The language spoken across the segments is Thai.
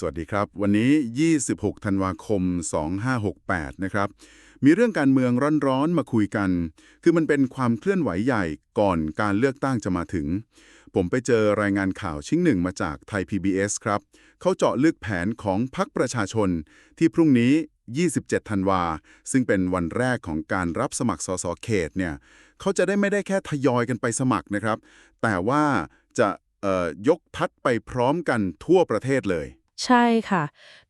สวัสดีครับ วันนี้ 26 ธันวาคม 2568 นะครับ มีเรื่องการเมืองร้อนๆ มาคุยกัน คือมันเป็นความเคลื่อนไหวใหญ่ก่อนการเลือกตั้งจะมาถึง ผมไปเจอรายงานข่าวชิ้นหนึ่งมาจากไทย PBS ครับ เขาเจาะลึกแผนของพรรคประชาชน ที่พรุ่งนี้ 27 ธันวา ซึ่งเป็นวันแรกของการรับสมัครสสเขตเนี่ย เขาจะได้ไม่ได้แค่ทยอยกันไปสมัครนะครับ แต่ว่าจะยกพัดไปพร้อมกันทั่วประเทศเลย ใช่ค่ะ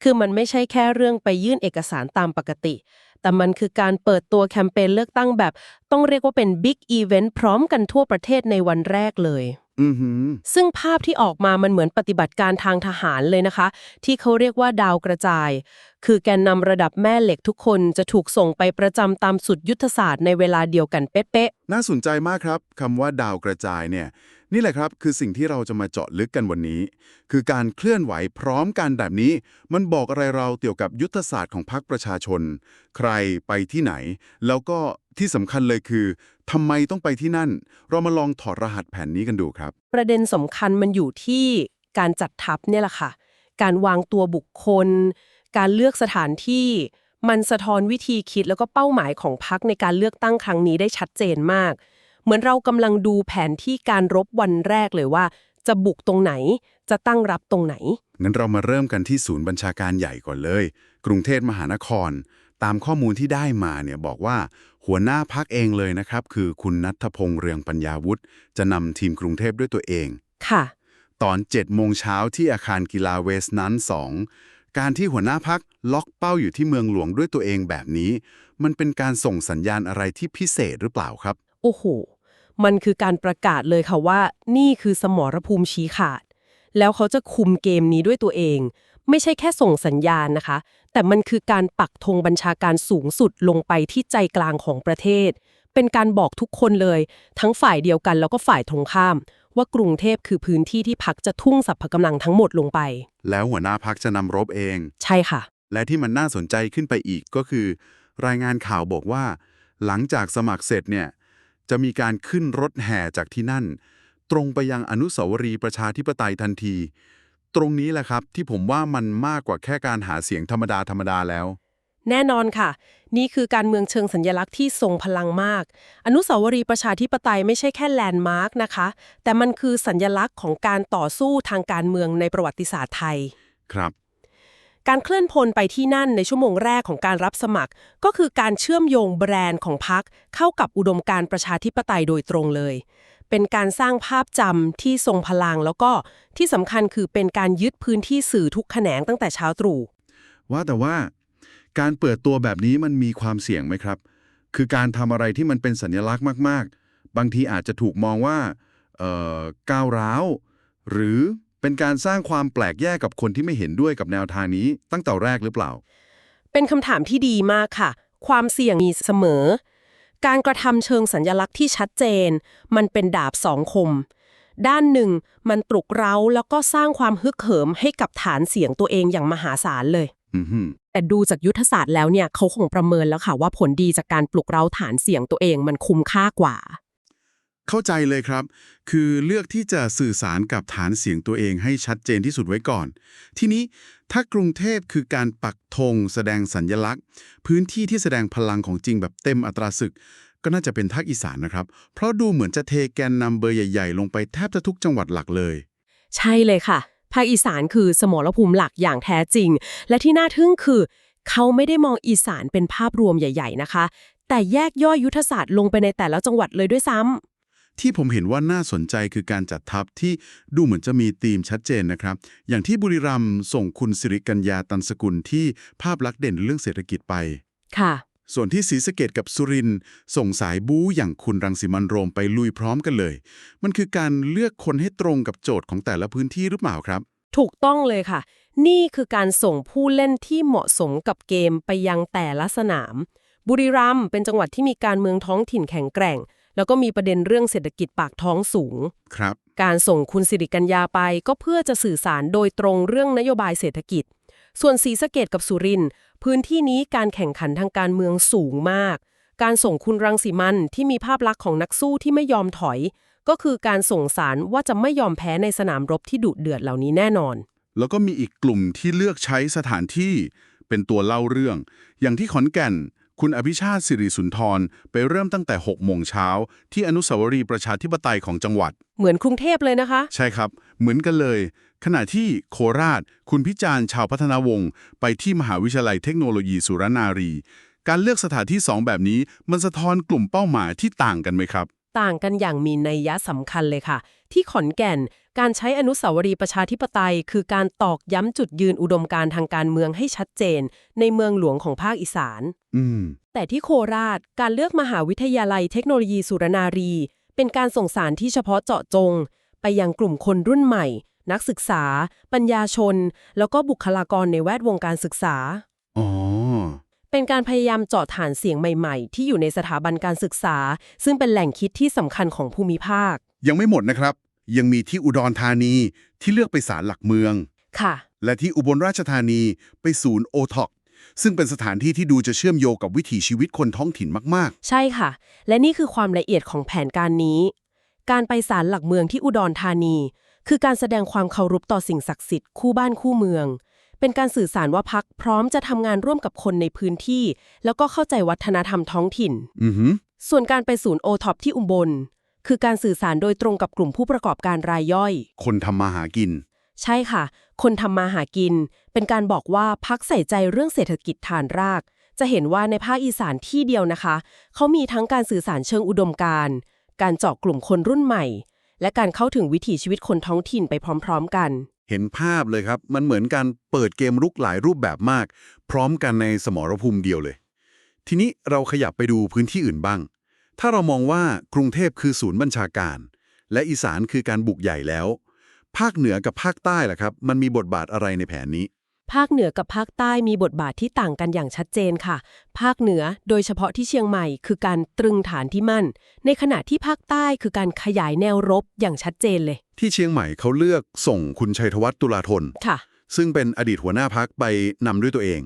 คือมันไม่ใช่แค่เรื่องไปยื่นเอกสารตามปกติ แต่มันคือการเปิดตัวแคมเปญเลือกตั้งแบบ ต้องเรียกว่าเป็นบิ๊กอีเวนต์พร้อมกันทั่วประเทศในวันแรกเลยอือหือซึ่งภาพที่ออกมามันเหมือนปฏิบัติการทางทหารเลยนะคะ ที่เขาเรียกว่าดาวกระจาย คือแกนนำระดับแม่เหล็กทุกคนจะถูกส่งไปประจำตามสุดยุทธศาสตร์ในเวลาเดียวกันเป๊ะน่าสนใจมากครับคำว่าดาวกระจายเนี่ย นี่แหละครับคือสิ่งที่เราจะมาเจาะลึกกันวันนี้ คือการเคลื่อนไหวพร้อมกันแบบนี้ มันบอกอะไรเราเกี่ยวกับยุทธศาสตร์ของพรรคประชาชน ใครไปที่ไหน แล้วก็ที่สำคัญเลยคือทำไมต้องไปที่นั่น เรามาลองถอดรหัสแผ่นนี้กันดูครับ ประเด็นสำคัญมันอยู่ที่การจัดทัพเนี่ยแหละค่ะ การวางตัวบุคคล การเลือกสถานที่ มันสะท้อนวิธีคิดแล้วก็เป้าหมายของพรรคในการเลือกตั้งครั้งนี้ได้ชัดเจนมาก เหมือนเรากำลังดูแผนที่การรบวันแรกเลยว่า จะบุกตรงไหน จะตั้งรับตรงไหน งั้นเรามาเริ่มกันที่ศูนย์บัญชาการใหญ่ก่อนเลย กรุงเทพมหานคร ตามข้อมูลที่ได้มาเนี่ยบอกว่าหัวหน้าพักเองเลยนะครับ คือคุณนัทพงษ์เรืองปัญญาวุฒิจะนำทีมกรุงเทพด้วยตัวเอง ค่ะ ตอน7โมงเช้าที่อาคารกีฬาเวสนั้น2การที่หัวหน้าพักล็อกเป้าอยู่ที่เมืองหลวงด้วยตัวเองแบบนี้ มันเป็นการส่งสัญญาณอะไรที่พิเศษหรือเปล่าครับ โอ้โห มันคือการประกาศเลยค่ะว่า นี่คือสมรภูมิชี้ขาด แล้วเขาจะคุมเกมนี้ด้วยตัวเอง ไม่ใช่แค่ส่งสัญญาณนะคะ แต่มันคือการปักธงบัญชาการสูงสุดลงไปที่ใจกลางของประเทศ เป็นการบอกทุกคนเลย ทั้งฝ่ายเดียวกันแล้วก็ฝ่ายตรงข้าม ว่ากรุงเทพคือพื้นที่ที่พักจะทุ่งสรรพกำลังทั้งหมดลงไป แล้วหัวหน้าพักจะนำรบเอง ใช่ค่ะ และที่มันน่าสนใจขึ้นไปอีกก็คือ รายงานข่าวบอกว่า หลังจากสมัครเสร็จเนี่ย จะมีการขึ้นรถแห่จากที่นั่น ตรงไปยังอนุสาวรีย์ประชาธิปไตยทันที ตรงนี้แหละครับที่ผมว่ามันมากกว่าแค่การหาเสียงธรรมดาธรรมดาแล้ว แน่นอนค่ะ นี่คือการเมืองเชิงสัญญลักษณ์ที่ทรงพลังมาก อนุสาวรีย์ประชาธิปไตยไม่ใช่แค่แลนด์มาร์กนะคะ แต่มันคือสัญญลักษณ์ของการต่อสู้ทางการเมืองในประวัติศาสตร์ไทย ครับ การเคลื่อนพลไปที่นั่นในชั่วโมงแรกของการรับสมัคร ก็คือการเชื่อมโยงแบรนด์ของพรรคเข้ากับอุดมการประชาธิปไตยโดยตรงเลย เป็นการสร้างภาพจำที่ทรงพลังแล้วก็ที่สำคัญคือเป็นการยึดพื้นที่สื่อทุกแขนงตั้งแต่เช้าตรู่ ว่าแต่ว่า การเปิดตัวแบบนี้มันมีความเสี่ยงไหมครับ คือการทำอะไรที่มันเป็นสัญลักษณ์มาก ๆ บางทีอาจจะถูกมองว่าก้าวร้าว หรือ เป็นการสร้างความแปลกแยกกับคนที่ไม่เห็นด้วยกับแนวทางนี้ตั้งแต่แรกหรือเปล่า เป็นคำถามที่ดีมากค่ะ ความเสี่ยงมีเสมอ การกระทำเชิงสัญญลักษณ์ที่ชัดเจน มันเป็นดาบสองคม ด้านหนึ่ง มันปลุกเร้าแล้วก็สร้างความฮึกเหิมให้กับฐานเสียงตัวเองอย่างมหาศาลเลยอือหือแต่ดูจากยุทธศาสตร์แล้วเนี่ยเขาคงประเมินแล้วค่ะว่าผลดีจากการปลุกเร้าฐานเสียงตัวเองมันคุ้มค่ากว่า เข้าใจเลยครับ คือเลือกที่จะสื่อสารกับฐานเสียงตัวเองให้ชัดเจนที่สุดไว้ก่อน ทีนี้ถ้ากรุงเทพคือการปักธงแสดงสัญญลักษณ์ พื้นที่ที่แสดงพลังของจริงแบบเต็มอัตราศึก ก็น่าจะเป็นภาคอีสานนะครับ เพราะดูเหมือนจะเทแกนนำเบอร์ใหญ่ ๆ ลงไปแทบจะทุกจังหวัดหลักเลย ใช่เลยค่ะ ภาคอีสานคือสมรภูมิหลักอย่างแท้จริง และที่น่าทึ่งคือ เขาไม่ได้มองอีสานเป็นภาพรวมใหญ่ ๆ นะคะ แต่แยกย่อยยุทธศาสตร์ลงไปในแต่ละจังหวัดเลยด้วยซ้ำ ที่ผมเห็นว่าน่าสนใจคือการจัดทัพที่ดูเหมือนจะมีธีมชัดเจนนะครับ อย่างที่บุรีรัมย์ส่งคุณสิริกัญญาตันสกุลที่ภาพลักษณ์เด่นเรื่องเศรษฐกิจไป ค่ะ ส่วนที่ศรีสะเกดกับสุรินทร์ส่งสายบู๊อย่างคุณรังสิมันต์โรมไปลุยพร้อมกันเลย มันคือการเลือกคนให้ตรงกับโจทย์ของแต่ละพื้นที่หรือเปล่าครับ ถูกต้องเลยค่ะ นี่คือการส่งผู้เล่นที่เหมาะสมกับเกมไปยังแต่ละสนาม บุรีรัมย์เป็นจังหวัดที่มีการเมืองท้องถิ่นแข็งแกร่ง แล้วก็มีประเด็นเรื่องเศรษฐกิจปากท้องสูง ครับ การส่งคุณสิริกัญญาไปก็เพื่อจะสื่อสารโดยตรงเรื่องนโยบายเศรษฐกิจ ส่วนศรีสะเกดกับสุรินทร์พื้นที่นี้การแข่งขันทางการเมืองสูงมาก การส่งคุณรังสีมันต์ที่มีภาพลักษณ์ของนักสู้ที่ไม่ยอมถอย ก็คือการส่งสารว่าจะไม่ยอมแพ้ในสนามรบที่ดุเดือดเหล่านี้แน่นอน แล้วก็มีอีกกลุ่มที่เลือกใช้สถานที่เป็นตัวเล่าเรื่อง อย่างที่ขอนแก่น คุณอภิชาติสิริสุนทร ไปเริ่มตั้งแต่ 6 โมงเช้า ที่อนุสาวรีย์ประชาธิปไตยของจังหวัด เหมือนกรุงเทพเลยนะคะ ใช่ครับ เหมือนกันเลย ขณะที่โคราช คุณพิจารณ์ชาวพัฒนาวงศ์ไปที่มหาวิทยาลัยเทคโนโลยีสุรนารี การเลือกสถานที่สองแบบนี้ มันสะท้อนกลุ่มเป้าหมายที่ต่างกันไหมครับ ต่างกันอย่างมีนัยยะสำคัญเลยค่ะ ที่ขอนแก่นการใช้อนุสาวรีย์ประชาธิปไตย คือการตอกย้ำจุดยืนอุดมการณ์ทางการเมืองให้ชัดเจน ในเมืองหลวงของภาคอีสานอืมแต่ที่โคราชการเลือกมหาวิทยาลัยเทคโนโลยีสุรนารี เป็นการส่งสารที่เฉพาะเจาะจง ไปยังกลุ่มคนรุ่นใหม่ นักศึกษา ปัญญาชน แล้วก็บุคลากรในแวดวงการศึกษาอ๋อ เป็นการพยายามเจาะฐานเสียงใหม่ๆ ที่อยู่ในสถาบันการศึกษา ซึ่งเป็นแหล่งคิดที่สำคัญของภูมิภาค ยังไม่หมดนะครับ ยังมีที่อุดรธานีที่เลือกไปศาลหลักเมือง ค่ะ และที่อุบลราชธานีไปศูนย์โอท็อกซึ่งเป็นสถานที่ที่ดูจะเชื่อมโยงกับวิถีชีวิตคนท้องถิ่นมากใช่ค่ะ และนี่คือความละเอียดของแผนการนี้ การไปศาลหลักเมืองที่อุดรธานี คือการแสดงความเคารพต่อสิ่งศักดิ์สิทธิ์คู่บ้านคู่เมือง เป็นการสื่อสารว่าพักพร้อมจะทำงานร่วมกับคนในพื้นที่ แล้วก็เข้าใจวัฒนธรรมท้องถิ่นๆอือหือส่วนการไปศูนย์โอท็อปที่อุบล คือการสื่อสารโดยตรงกับกลุ่มผู้ประกอบการรายย่อย คนทำมาหากิน ใช่ค่ะ คนทำมาหากิน เป็นการบอกว่าพักใส่ใจเรื่องเศรษฐกิจฐานราก จะเห็นว่าในภาคอีสานที่เดียวนะคะ เขามีทั้งการสื่อสารเชิงอุดมการณ์ การเจาะกลุ่มคนรุ่นใหม่ และการเข้าถึงวิถีชีวิตคนท้องถิ่นไปพร้อม ๆ กัน เห็นภาพเลยครับ มันเหมือนการเปิดเกมรุกหลายรูปแบบมาก พร้อมกันในสมรภูมิเดียวเลย ทีนี้เราขยับไปดูพื้นที่อื่นบ้าง ถ้าเรามองว่ากรุงเทพคือศูนย์บัญชาการ และอีสานคือการบุกใหญ่แล้ว ภาคเหนือกับภาคใต้ล่ะครับ มันมีบทบาทอะไรในแผนนี้ ภาคเหนือกับภาคใต้มีบทบาทที่ต่างกันอย่างชัดเจนค่ะ ภาคเหนือโดยเฉพาะที่เชียงใหม่ คือการตรึงฐานที่มั่น ในขณะที่ภาคใต้คือการขยายแนวรบอย่างชัดเจนเลย ที่เชียงใหม่เขาเลือกส่งคุณชัยธวัฒน์ตุลาธนค่ะ ซึ่งเป็นอดีตหัวหน้าพักไปนำด้วยตัวเอง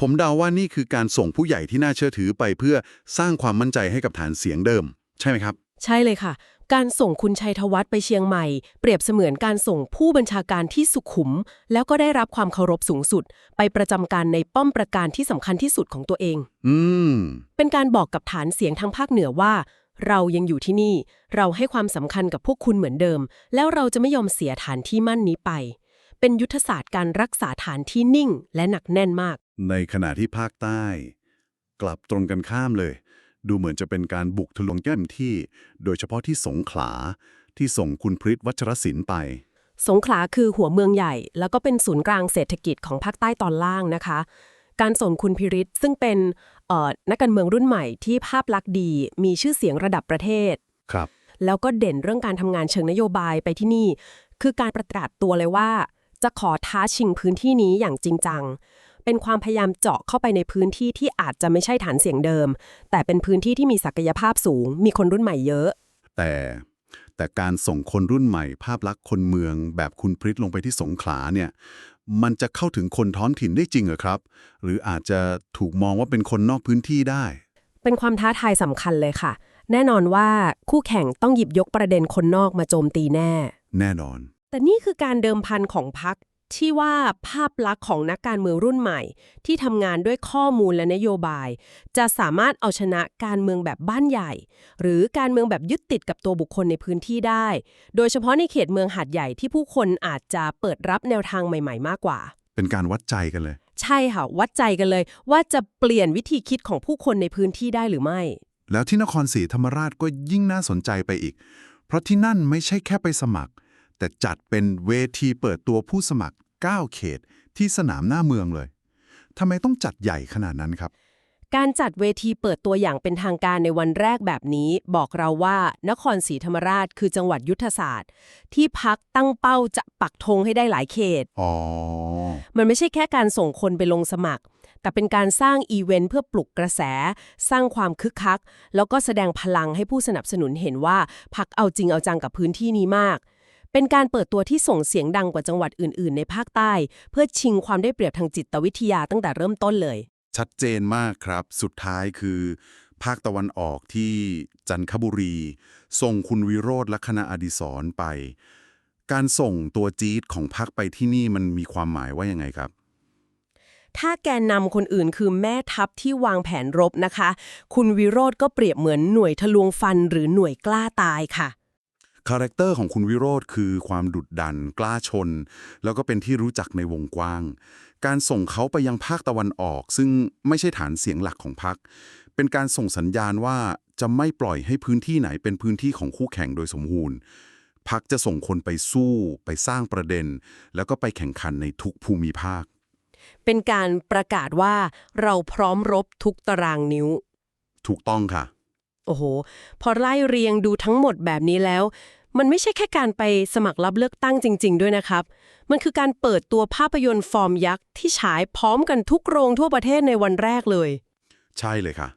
ผมเดาว่านี่คือการส่งผู้ใหญ่ที่น่าเชื่อถือไปเพื่อสร้างความมั่นใจให้กับฐานเสียงเดิม ใช่ไหมครับ ใช่เลยค่ะ การส่งคุณชัยธวัฒน์ไปเชียงใหม่ เปรียบเสมือนการส่งผู้บัญชาการที่สุขุม แล้วก็ได้รับความเคารพสูงสุด ไปประจำการในป้อมประการที่สำคัญที่สุดของตัวเอง อืม เป็นการบอกกับฐานเสียงทางภาคเหนือว่า เรายังอยู่ที่นี่ เราให้ความสำคัญกับพวกคุณเหมือนเดิม แล้วเราจะไม่ยอมเสียฐานที่มั่นนี้ไป เป็นยุทธศาสตร์การรักษาฐานที่นิ่ง และหนักแน่นมาก ในขณะที่ภาคใต้ กลับตรงกันข้ามเลย ดูเหมือนจะเป็นการบุกทะลวงแก้มที่ โดยเฉพาะที่สงขลาที่ส่งคุณพริษวัชรศิลป์ไป สงขลาคือหัวเมืองใหญ่ แล้วก็เป็นศูนย์กลางเศรษฐกิจของภาคใต้ตอนล่างนะคะ การส่งคุณพิริศซึ่งเป็นเอ่อนักการเมืองรุ่นใหม่ที่ภาพลักษณ์ดี มีชื่อเสียงระดับประเทศครับ แล้วก็เด่นเรื่องการทำงานเชิงนโยบายไปที่นี่ คือการประกาศตัวเลยว่า จะขอท้าชิงพื้นที่นี้อย่างจริงจัง เป็นความพยายามเจาะเข้าไปในพื้นที่ที่อาจจะไม่ใช่ฐานเสียงเดิม แต่เป็นพื้นที่ที่มีศักยภาพสูง มีคนรุ่นใหม่เยอะ แต่แต่การส่งคนรุ่นใหม่ ภาพลักษณ์คนเมือง แบบคุณพริษลงไปที่สงขลาเนี่ยมันจะเข้าถึงคนท้องถิ่นได้จริงเหรอครับ หรืออาจจะถูกมองว่าเป็นคนนอกพื้นที่ได้ เป็นความท้าทายสำคัญเลยค่ะ แน่นอนว่าคู่แข่งต้องหยิบยกประเด็นคนนอกมาโจมตีแน่ แน่นอน แต่นี่คือการเดิมพันของพรรค ที่ว่าภาพลักษณ์ของนักการเมืองรุ่นใหม่ ที่ทำงานด้วยข้อมูลและนโยบาย จะสามารถเอาชนะการเมืองแบบบ้านใหญ่ หรือการเมืองแบบยึดติดกับตัวบุคคลในพื้นที่ได้ โดยเฉพาะในเขตเมืองหาดใหญ่ที่ผู้คนอาจจะเปิดรับแนวทางใหม่ ๆ มากกว่า เป็นการวัดใจกันเลย ใช่ค่ะ วัดใจกันเลย ว่าจะเปลี่ยนวิธีคิดของผู้คนในพื้นที่ได้หรือไม่ แล้วที่นครศรีธรรมราชก็ยิ่งน่าสนใจไปอีก เพราะที่นั่นไม่ใช่แค่ไปสมัคร แต่จัดเป็นเวทีเปิดตัวผู้สมัคร 9 เขตที่สนามหน้าเมืองเลยทำไมต้องจัดใหญ่ขนาดนั้นครับ การจัดเวทีเปิดตัวอย่างเป็นทางการในวันแรกแบบนี้ บอกเราว่านครศรีธรรมราชคือจังหวัดยุทธศาสตร์ ที่พักตั้งเป้าจะปักธงให้ได้หลายเขต อ๋อ มันไม่ใช่แค่การส่งคนไปลงสมัคร แต่เป็นการสร้างอีเวนต์เพื่อปลุกกระแส สร้างความคึกคัก แล้วก็แสดงพลังให้ผู้สนับสนุนเห็นว่าพักเอาจริงเอาจังกับพื้นที่นี้มาก เป็นการเปิดตัวที่ส่งเสียงดังกว่าจังหวัดอื่น ๆ ในภาคใต้ เพื่อชิงความได้เปรียบทางจิตวิทยาตั้งแต่เริ่มต้นเลย ชัดเจนมากครับ สุดท้ายคือ ภาคตะวันออกที่จันทบุรี ส่งคุณวิโรธและคณะอดิศรไป การส่งตัวจี๊ดของพักไปที่นี่มันมีความหมายว่ายังไงครับถ้าแกนนำคนอื่นคือแม่ทัพที่วางแผนรบนะคะ คุณวิโรธก็เปรียบเหมือนหน่วยทะลวงฟันหรือหน่วยกล้าตายค่ะ คาแรคเตอร์ของคุณวิโรธคือความดุดดัน กล้าชน แล้วก็เป็นที่รู้จักในวงกว้าง การส่งเขาไปยังภาคตะวันออก ซึ่งไม่ใช่ฐานเสียงหลักของพรรคเป็นการส่งสัญญาณว่าจะไม่ปล่อยให้พื้นที่ไหนเป็นพื้นที่ของคู่แข่งโดยสมบูรณ์พรรคจะส่งคนไปสู้ไปสร้างประเด็น แล้วก็ไปแข่งขันในทุกภูมิภาค เป็นการประกาศว่าเราพร้อมรบทุกตารางนิ้ว ถูกต้องค่ะ โอ้โห พอไล่เรียงดูทั้งหมดแบบนี้แล้ว มันไม่ใช่แค่การไปสมัครรับเลือกตั้งจริง ๆ ด้วยนะครับ มันคือการเปิดตัวภาพยนตร์ฟอร์มยักษ์ที่ฉายพร้อมกันทุกโรงทั่วประเทศในวันแรกเลย ใช่เลยค่ะ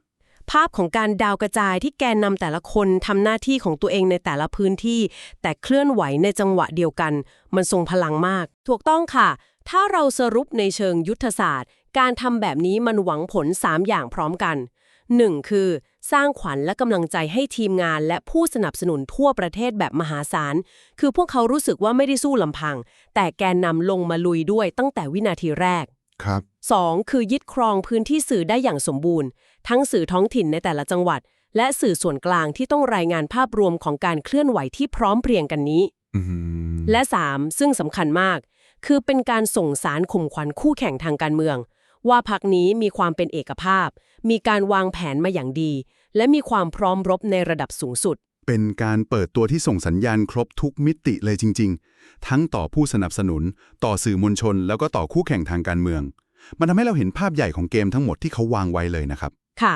ภาพของการดาวกระจายที่แกนนำแต่ละคนทำหน้าที่ของตัวเองในแต่ละพื้นที่ แต่เคลื่อนไหวในจังหวะเดียวกัน มันทรงพลังมาก ถูกต้องค่ะ ถ้าเราสรุปในเชิงยุทธศาสตร์ การทำแบบนี้มันหวังผล 3 อย่างพร้อมกัน 1. คือ สร้างขวัญและกำลังใจให้ทีมงานและผู้สนับสนุนทั่วประเทศแบบมหาศาล คือพวกเขารู้สึกว่าไม่ได้สู้ลำพัง แต่แกนนำลงมาลุยด้วยตั้งแต่วินาทีแรก ครับ 2. คือยึดครองพื้นที่สื่อได้อย่างสมบูรณ์ ทั้งสื่อท้องถิ่นในแต่ละจังหวัด และสื่อส่วนกลางที่ต้องรายงานภาพรวมของการเคลื่อนไหวที่พร้อมเพรียงกันนี้อืมและ 3. ซึ่งสำคัญมาก คือเป็นการส่งสารข่มขวัญคู่แข่งทางการเมือง ว่าพักนี้มีความเป็นเอกภาพ มีการวางแผนมาอย่างดี และมีความพร้อมรบในระดับสูงสุด เป็นการเปิดตัวที่ส่งสัญญาณครบทุกมิติเลยจริง ๆ ทั้งต่อผู้สนับสนุน ต่อสื่อมวลชน แล้วก็ต่อคู่แข่งทางการเมือง มันทำให้เราเห็นภาพใหญ่ของเกมทั้งหมดที่เขาวางไว้เลยนะครับ ค่ะ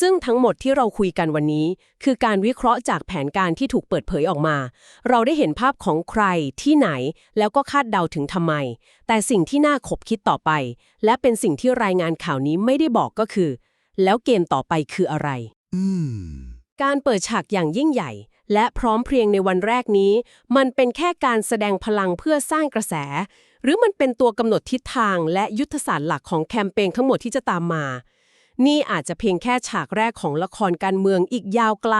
ซึ่งทั้งหมดที่เราคุยกันวันนี้ คือการวิเคราะห์จากแผนการที่ถูกเปิดเผยออกมา เราได้เห็นภาพของใครที่ไหน แล้วก็คาดเดาถึงทำไม แต่สิ่งที่น่าขบคิดต่อไป และเป็นสิ่งที่รายงานข่าวนี้ไม่ได้บอกก็คือ แล้วเกมต่อไปคืออะไร อืม การเปิดฉากอย่างยิ่งใหญ่ และพร้อมเพรียงในวันแรกนี้ มันเป็นแค่การแสดงพลังเพื่อสร้างกระแส หรือมันเป็นตัวกำหนดทิศทางและยุทธศาสตร์หลักของแคมเปญทั้งหมดที่จะตามมา นี่อาจจะเพียงแค่ฉากแรกของละครการเมืองอีกยาวไกล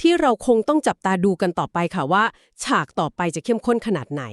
ที่เราคงต้องจับตาดูกันต่อไปค่ะว่า ฉากต่อไปจะเข้มข้นขนาดไหน